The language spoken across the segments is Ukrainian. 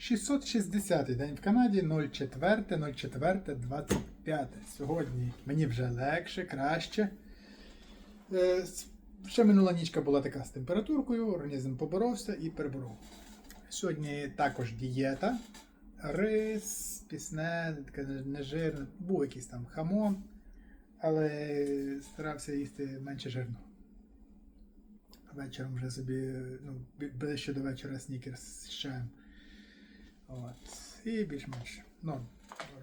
660 день в Канаді 04.04.25. Сьогодні мені вже легше, краще. Е, Ще минула нічка була така з температуркою, організм поборовся і переборов. Сьогодні також дієта. Рис, пісне, нежирне, був якийсь там хамон, але старався їсти менше жирно. Вечором вже собі, ну, ближче до вечора снікерс з чаєм. От. І більш-менш. Ну,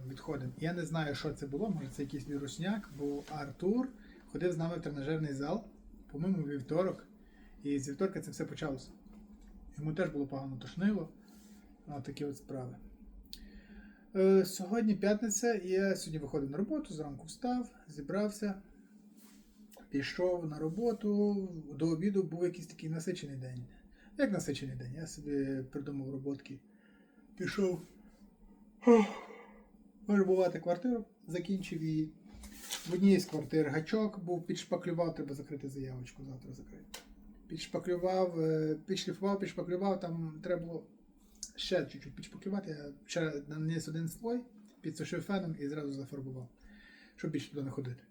відходимо. Я не знаю, що це було, може це якийсь вірусняк, бо Артур ходив з нами в тренажерний зал, по-моєму, вівторок. І з вівторка це все почалося. Йому теж було погано тошнило. От такі от справи. Е, сьогодні п'ятниця, я сьогодні виходив на роботу, зранку встав, зібрався, пішов на роботу. До обіду був якийсь такий насичений день. Як насичений день? Я собі придумав роботки. Пішов вербувати квартиру, закінчив її. В одній з квартир гачок був, підшпаклював, треба закрити заявочку, завтра закрити. Підшпаклював, е, підшліфував, підшпаклював, там треба було ще чуть-чуть підшпаклювати. Я вчора наніс один слой, підсушив феном і зразу зафарбував, щоб більше туди не ходити.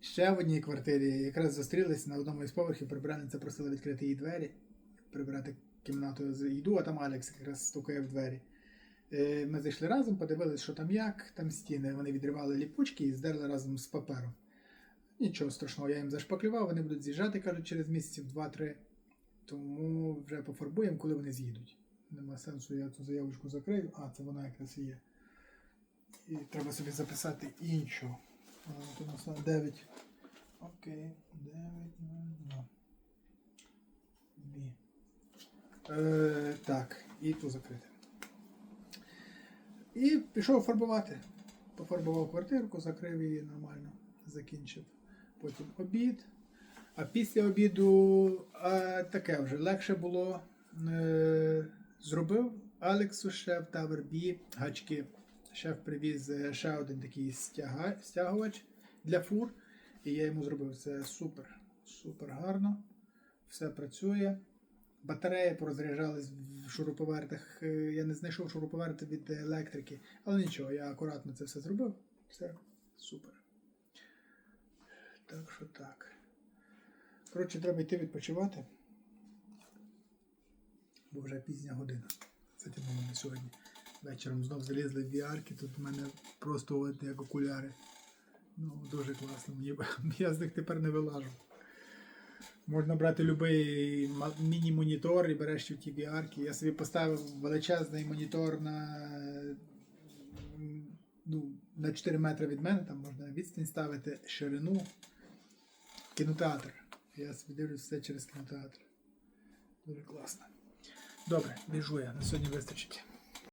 Ще в одній квартирі якраз зустрілись на одному із поверхів, прибиральниця просила відкрити їй двері, прибирати кімнату з а там Алекс якраз стукає в двері. Е, Ми зайшли разом, подивилися, що там як, там стіни. Вони відривали ліпучки і здерли разом з папером. Нічого страшного, я їм зашпаклював, вони будуть з'їжджати, кажуть, через місяців 2-3. Тому вже пофарбуємо, коли вони з'їдуть. Нема сенсу, я цю заявочку закрию. А, це вона якраз і є. І треба собі записати іншу. От у нас на 9. Окей, 9, 0, Бі. Е, так, і ту закрити. І пішов фарбувати. Пофарбував квартирку, закрив її нормально, закінчив. Потім обід. А після обіду а, таке вже легше було. Е, зробив Алексу шеф та вербі гачки. Шеф привіз е, ще один такий стяга, стягувач для фур. І я йому зробив це супер, супер гарно. Все працює. Батареї порозряджались в шуруповертах. Е, Я не знайшов шуруповерти від електрики, але нічого, я акуратно це все зробив. Все супер. Так що так. Коротше, треба йти відпочивати. Бо вже пізня година. Це тим мене сьогодні. Вечором знов залізли в VR, тут в мене просто як окуляри. Ну, дуже класно. Мені, я з них тепер не вилажу. Можна брати будь-який міні-монітор і береш ті VR. Я собі поставив величезний монітор на, ну, на 4 метри від мене, там можна відстань ставити, ширину. Кінотеатр. Я собі дивлюсь все через кінотеатр. Дуже класно. Добре, біжу я. На сьогодні вистачить.